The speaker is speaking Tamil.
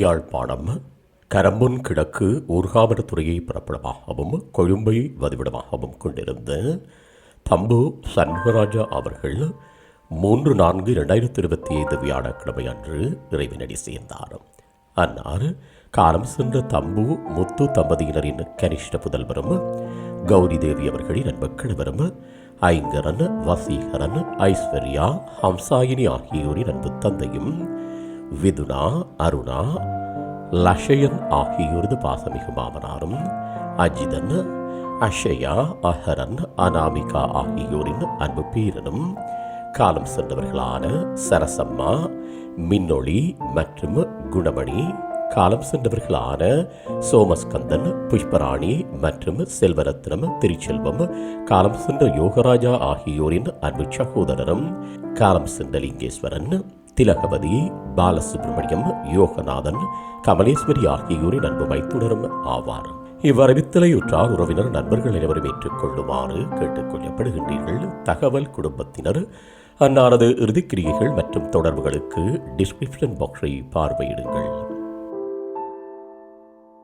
யாழ்ப்பாணம் கரம்பன் கிழக்கு ஊர்காமரத்துறையை பிறப்பிடமாகவும் கொழும்பை வதிவிடமாகவும் கொண்டிருந்த தம்பு சண்முகராஜா அவர்கள் மூன்று நான்கு இரண்டாயிரத்தி இருபத்தி ஐந்து வியாழக்கிழமை அன்று இறைவனடி சேர்ந்தார். அன்னார் காலம் சென்ற தம்பு முத்து தம்பதியினரின் கனிஷ்ட புதல்வரும் கௌரி தேவி அவர்களின் அன்பு கிழவரும் ஐங்கரன் வசீகரன் ஐஸ்வர்யா ஹம்சாயினி ஆகியோரின் அன்பு தந்தையும் விதுனா அருணா லஷயன் ஆகியோரது பாசமிகு மாமனாரும் அஜிதன் அஷயா அஹரன் அனாமிகா ஆகியோரின் அன்பு பேரனும் காலம் சென்றவர்களான சரசம்மா மின்னொளி மற்றும் குணமணி காலம் சென்றவர்களான சோமஸ்கந்தன் புஷ்பராணி மற்றும் செல்வரத்னம் திருச்செல்வம் காலம் சென்ற யோகராஜா ஆகியோரின் அன்பு சகோதரரும் காலம் சென்ற லிங்கேஸ்வரன் திலகவதி பாலசுப்ரமணியம் யோகநாதன் கமலேஸ்வரி ஆகியோரின் அன்பு வைத்துணரும் ஆவார். இவ்வறிவித்தலையுற்றார் உறவினர் நண்பர்கள் அனைவரும் ஏற்றுக்கொள்ளுமாறு கேட்டுக்கொள்ளப்படுகின்றீர்கள் தகவல் குடும்பத்தினர் அன்னாரது இறுதிக்கிரியைகள் மற்றும் தொடர்புகளுக்கு டிஸ்கிரிப்ஷன் பாக்ஸை பார்வையிடுங்கள்.